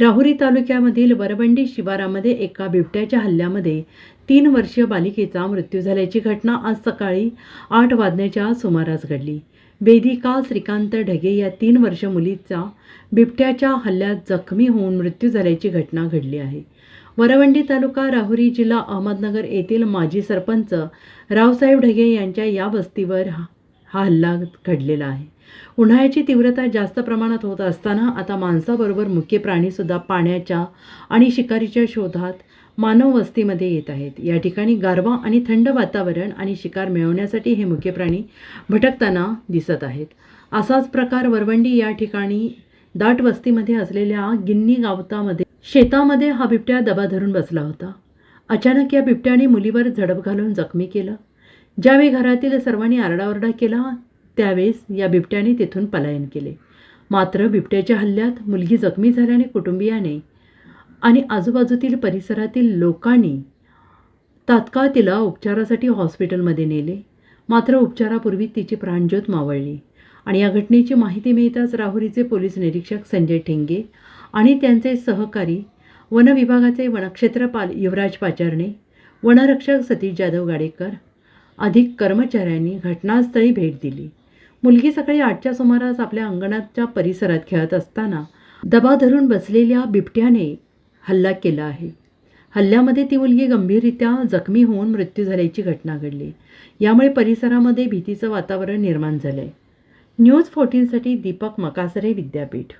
राहुरी तालुक्यामधील वरबंडी शिवारामध्ये एका बिबट्याच्या हल्ल्यामध्ये तीन वर्षीय बालिकेचा मृत्यू झाल्याची घटना आज सकाळी आठ वाजण्याच्या सुमारास घडली. वेदिका श्रीकांत ढगे या तीन वर्ष मुलीचा बिबट्याच्या हल्ल्यात जखमी होऊन मृत्यू झाल्याची घटना घडली आहे. वरवंडी तालुका राहुरी जिल्हा अहमदनगर येथील माजी सरपंच रावसाहेब ढगे यांच्या या वस्तीवर हा हल्ला घडलेला आहे. उन्हाळ्याची तीव्रता जास्त प्रमाणात होत असताना आता माणसाबरोबर मुख्य प्राणीसुद्धा पाण्याच्या आणि शिकारीच्या शोधात मानव वस्तीमध्ये येत आहेत. या ठिकाणी गारवा आणि थंड वातावरण आणि शिकार मिळवण्यासाठी हे मुख्य प्राणी भटकताना दिसत आहेत. असाच प्रकार वरवंडी या ठिकाणी दाट वस्तीमध्ये असलेल्या गिन्नी गावतामध्ये शेतामध्ये हा बिबट्या दबा धरून बसला होता. अचानक या बिबट्याने मुलीवर झडप घालून जखमी केलं. ज्यावेळी घरातील सर्वांनी आरडाओरडा केला त्यावेळेस या बिबट्याने तिथून पलायन केले. मात्र बिबट्याच्या हल्ल्यात मुलगी जखमी झाल्याने कुटुंबियाने आणि आजूबाजूतील परिसरातील लोकांनी तात्काळ तिला उपचारासाठी हॉस्पिटलमध्ये नेले. मात्र उपचारापूर्वी तिची प्राणज्योत मावळली आणि या घटनेची माहिती मिळताच राहुरीचे पोलीस निरीक्षक संजय ठेंगे आणि त्यांचे सहकारी वन विभागाचे वनक्षेत्रपाल युवराज पाचारणे वनरक्षक सतीश जाधव गाडेकर अधिक कर्मचाऱ्यांनी घटनास्थळी भेट दिली. मुलगी सकाळी आठच्या सुमारास आपल्या अंगणाच्या परिसरात खेळत असताना दबा धरून बसलेल्या बिबट्याने हल्ला केला आहे. हल्ल्यामध्ये ती मुलगी गंभीररित्या जखमी होऊन मृत्यू झाल्याची घटना घडली. यामुळे परिसरामध्ये भीतीचं वातावरण निर्माण झालं आहे न्यूज फोर्टीनसाठी दीपक मकासरे विद्यापीठ.